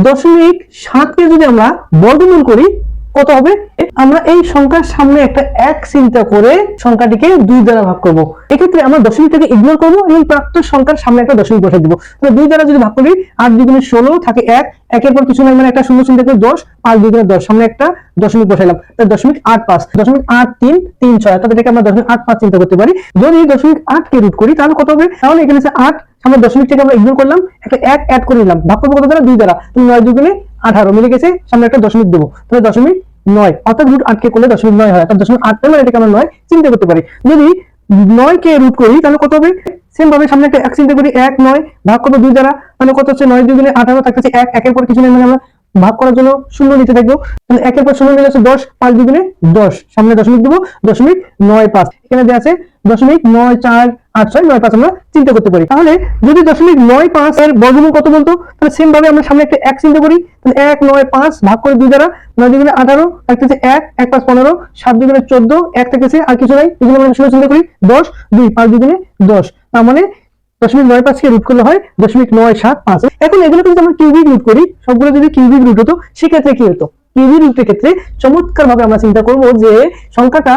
দশমিক সাতকে যদি আমরা বর্গমূল করি কত হবে? আমরা এই সংখ্যার সামনে একটা এক চিন্তা করে সংখ্যাটিকে দুই দ্বারা ভাগ করব। এক্ষেত্রে আমরা দশমিকটাকে ইগনোর করব এবং প্রাপ্ত সংখ্যার সামনে একটা দশমিক বসে দিব। তাহলে দুই দ্বারা যদি ভাগ করি, আট দুগুণে ষোলো থাকে এক, একের পর কিছু নাই মানে একটা শূন্য চিন্তা করে দশ, পাঁচ দুগুণে দশ, সামনে একটা দশমিক বসাইলাম তাহলে দশমিক আট পাঁচ, দশমিক আট তিন তিন ছয়, অর্থাৎ এটাকে আমরা দশমিক আট পাঁচ চিন্তা করতে পারি। যদি দশমিক আটকে রুট করি, তাহলে কত হবে? তাহলে এখানে আট আট দশমিক থেকে আমরা ইগনোর করলাম, একটা এক অ্যাড করে নিলাম। ভাগ করব কত দ্বারা? দুই দ্বারা। তাহলে নয় দুগুণে আঠারো মিলে গেছে, সামনে একটা দশমিক দেবো। তাহলে দশমিক নয়, অর্থাৎ রুট আটকে করলে দশমিক নয় হয়, অর্থাৎ দশমিক আট মানে এটাকে নয় চিন্তা করতে পারি। যদি নয় কে রুট করি, তাহলে কত হবে? সেম ভাবে সামনে একটা এক চিন্তা করি, এক, নয়, ভাগ করব দুই দ্বারা, তাহলে কত হচ্ছে? নয় দুগুণে আঠারো থাকতেছে এক, একের পর কিছু নেই মানে আমরা ভাগ করার জন্য শূন্য নিতে থাকব তাহলে একের পর শূন্য হচ্ছে দশ, পাঁচ দুগুণে দশ, সামনে দশমিক দেবো, দশমিক নয় পাঁচ। এখানে দেওয়া আছে দশমিক নয় চার আট, ছয়, নয়, পাঁচ আমরা চিন্তা করতে পারি। তাহলে যদি দশমিক নয় পাঁচ এর বর্গমূল কত বলতো? তাহলে সেম ভাবে আমরা সামনে একটা এক চিন্তা করি। তাহলে এক, নয়, পাঁচ ভাগ করে দুই দ্বারা নয় দুগুণে আঠারো থাকতেছে এক এক পাঁচ পনেরো, সাত দুগুণে চোদ্দ, এক থেকেছে আর কিছু নাই। এগুলো আমরা চিন্তা করি দশ, দুই, পাঁচ দুগুণে দশ। তার মানে দশমিক নয় পাঁচকে রুট করলে হয় দশমিক নয় সাত পাঁচ। এখন এগুলো কিন্তু আমরা কিউবিক রুট করি, সবগুলো যদি কিউবিক রুট হতো, সেক্ষেত্রে কি হতো? কিউবিক রুটের ক্ষেত্রে চমৎকার ভাবে আমরা চিন্তা করব যে সংখ্যাটা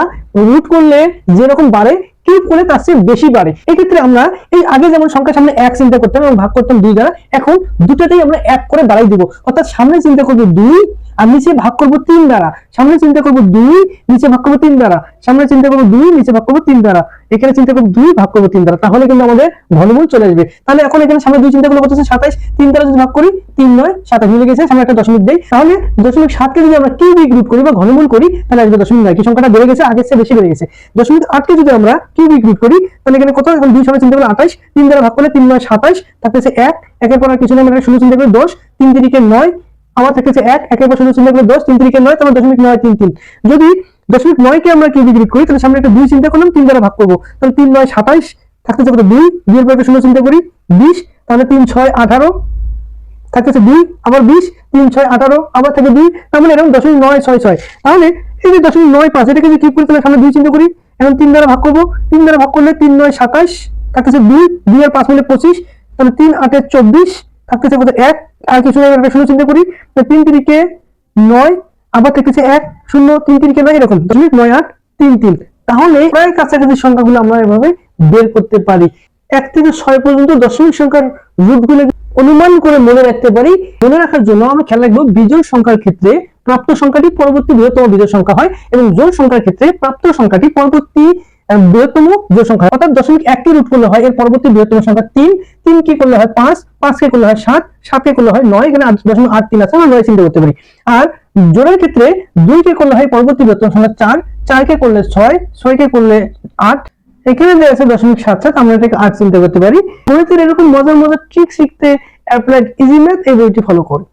রুট করলে যেরকম বাড়ে কিউব করলে তার চেয়ে বেশি বাড়ে। এক্ষেত্রে আমরা এই আগে যেমন সংখ্যার সামনে এক চিন্তা করতাম এবং ভাগ করতাম দুই দ্বারা, এখন দুটাতেই আমরা এক করে বাড়াই দিব। অর্থাৎ সামনে চিন্তা করব দুই আর নিচে ভাগ করব তিন দ্বারা। সামনে চিন্তা করব দুই, নিচে ভাগ করব তিন দ্বারা। সামনে চিন্তা করব দুই, নিচে ভাগ করব তিন দ্বারা। এখানে চিন্তা করব দুই, ভাগ করব তিন দ্বারা। তাহলে কিন্তু আমাদের ঘনমূল চলে আসবে। তাহলে এখন এখানে সামনে দুই চিন্তা করলে কত হচ্ছে? সাতাইশ। তিন দ্বারা যদি ভাগ করি, তিন নয় সাতাশ মিলে গেছে, সামনে একটা দশমিক দেয় তাহলে দশমিক সাতকে যদি আমরা কিউবিক রুট করি বা ঘনমূল করি, তাহলে আসবে দশমিক নয়। কি সংখ্যাটা বেড়ে গেছে? আগের চেয়ে বেশি বেড়ে গেছে। দশমিক আটকে যদি আমরা কিউবিক রুট করি, তাহলে এখানে কত? এখন দুই সামনে চিন্তা করলে আঠাশ তিন দ্বারা ভাগ করলে তিন নয় সাতাশ থাকতেছে এক। একের পর আর কিছু নেই মানে ষোলো চিন্তা করে দশ। তিন তিরিকে নয় আমার থাকতেছে এক, একের ষোলো চিন্তা করলে দশ, তিন তিরিকে নয়, তাহলে দশমিক নয়, তিন তিন। যদি দশমিক নয়কে আমরা কিউবিক রুট করি, তাহলে সামনে একটা দুই চিন্তা করলাম, তিন দ্বারা ভাগ করব। তাহলে তিন, নয়, সাতাইশ থাকতেছে কত দুই দুইয়ের পর ষোলো চিন্তা করি, বিশ, তাহলে তিন, ছয়, আঠারো থাকতেছে দুই, আবার বিশ, তিন, ছয়, আঠারো, আবার থেকে দুই তাহলে মানে এরকম দশমিক নয়, ছয় ছয়। তাহলে এই যে দশমিক নয় পাঁচ, এটাকে যদি কি করি, তাহলে সামনে দুই চিন্তা করি, এখন তিন দ্বারা ভাগ করব, তিন দ্বারা ভাগ করলে তিন, নয় সাতাশ থাকতেছে দুই দুই আর পাঁচ মিলে পঁচিশ, তাহলে তিন আটে চব্বিশ থাকতেছে কত এক, আর কিছু চিন্তা করি। তিন তিরিকে নয়, আবার এক, শূন্য, তিন তিরিকে নয়, এরকম। দশমিক নয়, আট, তিন তিন। তাহলে প্রায় কাছাকাছি সংখ্যাগুলো আমরা এভাবে বের করতে পারি। এক থেকে ছয় পর্যন্ত দশমিক সংখ্যার রুটগুলো অনুমান করে মনে রাখতে পারি। মনে রাখার জন্য আমরা খেয়াল রাখব, বিজোড় সংখ্যার ক্ষেত্রে প্রাপ্ত সংখ্যাটি পরবর্তী বৃহত্তম বিজোড় সংখ্যা হয় এবং জোড় সংখ্যার ক্ষেত্রে প্রাপ্ত সংখ্যাটি পরবর্তী বৃহত্তম জোড় সংখ্যা। অর্থাৎ দশমিক একটি রুট করলে হয়, এর পরবর্তী বৃহত্তম সংখ্যা তিন তিন কে করলে হয় পাঁচ পাঁচ কে করলে হয় সাত সাত কে করলে হয় নয়, এখানে দশমিক আট তিন আছে, আমরা চিন্তা করতে পারি আর জোড়ের ক্ষেত্রে দুই কে করলে হয় পরবর্তী বৃহত্তম সংখ্যা চার চার কে করলে ছয় ছয় কে করলে আট, এখানে যে আছে দশমিক সাত সাত, আমরা এটাকে আট চিন্তা করতে পারি গণিতের এরকম মজার মজার ট্রিক শিখতে অ্যাপ্লাইড ইজি ম্যাথ এই বইটি ফলো করুন